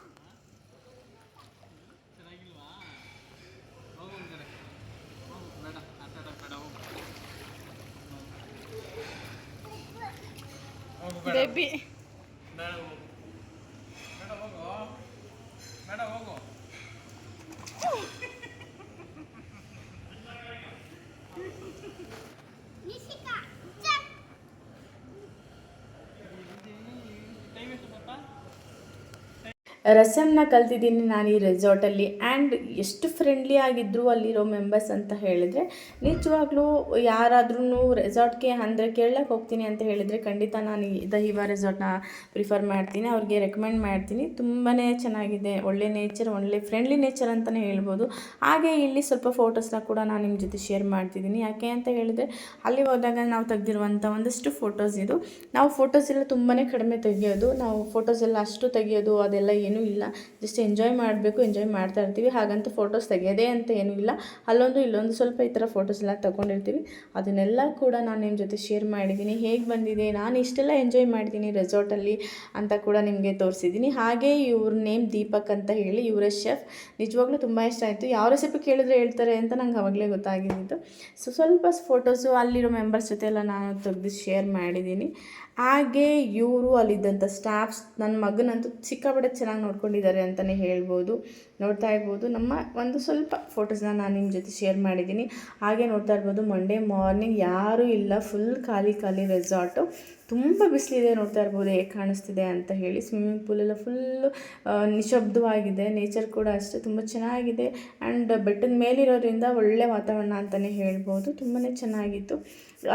ಬೇಬಿ ರಸಮ್ನ ಕಲ್ತಿದ್ದೀನಿ ನಾನು ಈ ರೆಸಾರ್ಟಲ್ಲಿ ಆ್ಯಂಡ್ ಎಷ್ಟು ಫ್ರೆಂಡ್ಲಿ ಆಗಿದ್ದರು ಅಲ್ಲಿರೋ ಮೆಂಬರ್ಸ್ ಅಂತ ಹೇಳಿದರೆ, ನಿಜವಾಗ್ಲೂ ಯಾರಾದ್ರೂ ರೆಸಾರ್ಟ್ಗೆ ಅಂದರೆ ಕೇಳಕ್ಕೆ ಹೋಗ್ತೀನಿ ಅಂತ ಹೇಳಿದರೆ ಖಂಡಿತ ನಾನು ದ ಹಿವಾ ರೆಸಾರ್ಟ್ನ ಪ್ರಿಫರ್ ಮಾಡ್ತೀನಿ, ಅವ್ರಿಗೆ ರೆಕಮೆಂಡ್ ಮಾಡ್ತೀನಿ. ತುಂಬಾ ಚೆನ್ನಾಗಿದೆ, ಒಳ್ಳೆ ನೇಚರ್, ಒಳ್ಳೆ ಫ್ರೆಂಡ್ಲಿ ನೇಚರ್ ಅಂತಲೇ ಹೇಳ್ಬೋದು. ಹಾಗೆ ಇಲ್ಲಿ ಸ್ವಲ್ಪ ಫೋಟೋಸ್ನ ಕೂಡ ನಾನು ನಿಮ್ಮ ಜೊತೆ ಶೇರ್ ಮಾಡ್ತಿದ್ದೀನಿ. ಯಾಕೆ ಅಂತ ಹೇಳಿದರೆ, ಅಲ್ಲಿ ಹೋದಾಗ ನಾವು ತೆಗೆದಿರುವಂಥ ಒಂದಷ್ಟು ಫೋಟೋಸ್ ಇದು. ನಾವು ಫೋಟೋಸ್ ಎಲ್ಲ ತುಂಬಾ ಕಡಿಮೆ ತೆಗೆಯೋದು, ನಾವು ಫೋಟೋಸ್ ಎಲ್ಲ ಅಷ್ಟು ತೆಗೆಯೋದು, ಅದೆಲ್ಲ ಏನೂ ಇಲ್ಲ. ಜಸ್ಟ್ ಎಂಜಾಯ್ ಮಾಡಬೇಕು, ಎಂಜಾಯ್ ಮಾಡ್ತಾ ಇರ್ತೀವಿ. ಹಾಗಂತ ಫೋಟೋಸ್ ತೆಗೆಯೋದೇ ಅಂತ ಏನೂ ಇಲ್ಲ. ಅಲ್ಲೊಂದು, ಇಲ್ಲೊಂದು ಸ್ವಲ್ಪ ಈ ಥರ ಫೋಟೋಸ್ ಎಲ್ಲ ತೊಗೊಂಡಿರ್ತೀವಿ. ಅದನ್ನೆಲ್ಲ ಕೂಡ ನಾನು ನಿಮ್ಮ ಜೊತೆ ಶೇರ್ ಮಾಡಿದ್ದೀನಿ. ಹೇಗೆ ಬಂದಿದೆ? ನಾನು ಇಷ್ಟೆಲ್ಲ ಎಂಜಾಯ್ ಮಾಡಿದ್ದೀನಿ ರೆಸಾರ್ಟಲ್ಲಿ ಅಂತ ಕೂಡ ನಿಮಗೆ ತೋರಿಸಿದ್ದೀನಿ. ಹಾಗೆ ಇವ್ರ ನೇಮ್ ದೀಪಕ್ ಅಂತ ಹೇಳಿ ಇವರ ಶೆಫ್ ನಿಜವಾಗ್ಲೂ ತುಂಬ ಇಷ್ಟ ಆಯಿತು. ಯಾವ ರೆಸಿಪಿ ಕೇಳಿದ್ರೆ ಹೇಳ್ತಾರೆ ಅಂತ ನಂಗೆ ಅವಾಗಲೇ ಗೊತ್ತಾಗಿದ್ದು ಸೊ ಸ್ವಲ್ಪ ಫೋಟೋಸು ಅಲ್ಲಿರೋ ಮೆಂಬರ್ಸ್ ಜೊತೆ ಎಲ್ಲ ನಾನು ತೆಗೆದು ಶೇರ್ ಮಾಡಿದ್ದೀನಿ. ಹಾಗೆ ಇವರು ಅಲ್ಲಿದ್ದಂಥ ಸ್ಟಾಫ್ಸ್ ನನ್ನ ಮಗನಂತೂ ಸಿಕ್ಕಾಪಟ್ಟೆ ಚೆನ್ನಾಗಿ ನೋಡ್ಕೊಂಡಿದ್ದಾರೆ ಅಂತಲೇ ಹೇಳ್ಬೋದು. ನೋಡ್ತಾ ಇರ್ಬೋದು. ನಮ್ಮ ಒಂದು ಸ್ವಲ್ಪ ಫೋಟೋಸ್ನ ನಾನು ನಿಮ್ಮ ಜೊತೆ ಶೇರ್ ಮಾಡಿದ್ದೀನಿ. ಹಾಗೆ ನೋಡ್ತಾ ಇರ್ಬೋದು ಮಂಡೇ ಮಾರ್ನಿಂಗ್ ಯಾರೂ ಇಲ್ಲ ಫುಲ್ ಖಾಲಿ ಖಾಲಿ ರೆಸಾರ್ಟು ತುಂಬ ಬಿಸಿಲಿದೆ ನೋಡ್ತಾ ಇರ್ಬೋದು, ಹೇಗೆ ಕಾಣಿಸ್ತಿದೆ ಅಂತ ಹೇಳಿ. ಸ್ವಿಮ್ಮಿಂಗ್ ಪೂಲೆಲ್ಲ ಫುಲ್ಲು ನಿಶಬ್ದವಾಗಿದೆ. ನೇಚರ್ ಕೂಡ ಅಷ್ಟೇ ತುಂಬ ಚೆನ್ನಾಗಿದೆ. ಆ್ಯಂಡ್ ಬೆಟ್ಟದ ಮೇಲಿರೋದ್ರಿಂದ ಒಳ್ಳೆ ವಾತಾವರಣ ಅಂತಲೇ ಹೇಳ್ಬೋದು. ತುಂಬಾ ಚೆನ್ನಾಗಿತ್ತು.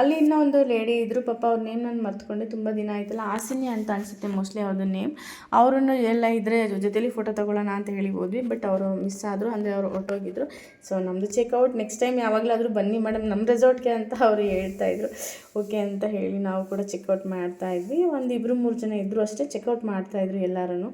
ಅಲ್ಲಿ ಇನ್ನೂ ಒಂದು ಲೇಡಿ ಇದ್ದರು ಪಾಪ ಅವ್ರ ನೇಮ್ ನಾನು ಮರ್ತ್ಕೊಂಡೆ. ತುಂಬ ದಿನ ಆಯ್ತಲ್ಲ, ಆಸಿನಿ ಅಂತ ಅನಿಸುತ್ತೆ ಮೋಸ್ಟ್ಲಿ ಅವ್ರದ್ದು ನೇಮ್ ಅವರನ್ನು ಎಲ್ಲ ಇದ್ದರೆ ಜೊತೆಲಿ ಫೋಟೋ ತೊಗೊಳ್ಳೋಣ ಅಂತ ಹೇಳಿ ಹೋದ್ವಿ. ಬಟ್ ಅವರು ಮಿಸ್ ಆದರು, ಅಂದರೆ ಅವರು ಹೊರಟೋಗಿದ್ರು. ಸೊ ನಮ್ಮದು ಚೆಕ್ಔಟ್ ನೆಕ್ಸ್ಟ್ ಟೈಮ್ ಯಾವಾಗಲಾದರೂ ಬನ್ನಿ ಮೇಡಮ್ ನಮ್ಮ ರೆಸಾರ್ಟ್ಗೆ ಅಂತ ಅವರು ಹೇಳ್ತಾಯಿದ್ರು ಓಕೆ ಅಂತ ಹೇಳಿ ನಾವು ಕೂಡ ಚೆಕ್ಔಟ್ ಮಾಡ್ತಾ ಇದ್ವಿ. ಒಂದು ಇಬ್ಬರು ಮೂರು ಜನ ಇದ್ದರು ಅಷ್ಟೇ ಚೆಕ್ಔಟ್ ಮಾಡ್ತಾಯಿದ್ರು ಎಲ್ಲರೂ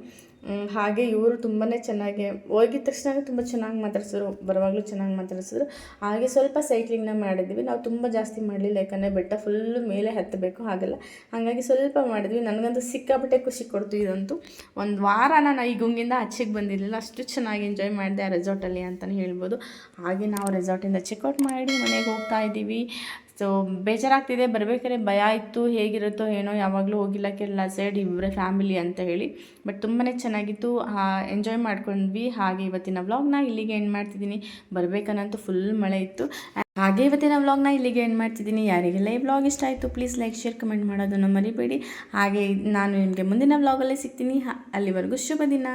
ಹಾಗೆ ಇವರು ತುಂಬಾ ಚೆನ್ನಾಗಿ ಹೋಗಿದ ತಕ್ಷಣ ತುಂಬ ಚೆನ್ನಾಗಿ ಮಾತಾಡ್ಸಿದ್ರು, ಬರುವಾಗಲೂ ಚೆನ್ನಾಗಿ ಮಾತಾಡ್ಸಿದ್ರು. ಹಾಗೆ ಸ್ವಲ್ಪ ಸೈಕ್ಲಿಂಗ್ನ ಮಾಡಿದ್ವಿ. ನಾವು ತುಂಬ ಜಾಸ್ತಿ ಮಾಡಲಿಲ್ಲ, ಯಾಕಂದರೆ ಬೆಟ್ಟ ಫುಲ್ಲು ಮೇಲೆ ಹತ್ತಬೇಕು ಹಾಗೆಲ್ಲ. ಹಾಗಾಗಿ ಸ್ವಲ್ಪ ಮಾಡಿದ್ವಿ. ನನಗಂತೂ ಸಿಕ್ಕಾಪಟ್ಟೆ ಖುಷಿ ಕೊಡ್ತು ಇದಂತೂ. ಒಂದು ವಾರ ನಾನು ಈ ಗುಂಗಿಂದ ಆಚೆಗೆ ಬಂದಿರಲಿಲ್ಲ. ಅಷ್ಟು ಚೆನ್ನಾಗಿ ಎಂಜಾಯ್ ಮಾಡಿದೆ ಆ ರೆಸಾರ್ಟಲ್ಲಿ ಅಂತಲೇ ಹೇಳ್ಬೋದು. ಹಾಗೆ ನಾವು ರೆಸಾರ್ಟಿಂದ ಚೆಕ್ಔಟ್ ಮಾಡಿ ಮನೆಗೆ ಹೋಗ್ತಾ ಇದ್ದೀವಿ. ಸೊ ಬೇಜಾರಾಗ್ತಿದೆ, ಬರಬೇಕಾದ್ರೆ ಭಯ ಇತ್ತು ಹೇಗಿರುತ್ತೋ ಏನೋ, ಯಾವಾಗಲೂ ಹೋಗಿಲ್ಲ ಕೆಲ ಸೈಡ್ ಇವರ ಫ್ಯಾಮಿಲಿ ಅಂತ ಹೇಳಿ. ಬಟ್ ತುಂಬಾ ಚೆನ್ನಾಗಿತ್ತು. ಎಂಜಾಯ್ ಮಾಡ್ಕೊಂಡ್ವಿ. ಹಾಗೆ ಇವತ್ತಿನ ವ್ಲಾಗ್ನ ಇಲ್ಲಿಗೆ ಏನು ಮಾಡ್ತಿದ್ದೀನಿ. ಬರಬೇಕನ್ನಂತೂ ಫುಲ್ ಮಳೆ ಇತ್ತು. ಹಾಗೆ ಇವತ್ತಿನ ವ್ಲಾಗ್ನ ಇಲ್ಲಿಗೆ ಏನು ಮಾಡ್ತಿದ್ದೀನಿ. ಯಾರಿಗೆಲ್ಲ ಈ ವ್ಲಾಗ್ ಇಷ್ಟ ಆಯಿತು ಪ್ಲೀಸ್ ಲೈಕ್ ಶೇರ್ ಕಮೆಂಟ್ ಮಾಡೋದನ್ನು ಮರಿಬೇಡಿ. ಹಾಗೆ ನಾನು ನಿಮಗೆ ಮುಂದಿನ ವ್ಲಾಗಲ್ಲೇ ಸಿಗ್ತೀನಿ. ಅಲ್ಲಿವರೆಗೂ ಶುಭ ದಿನ.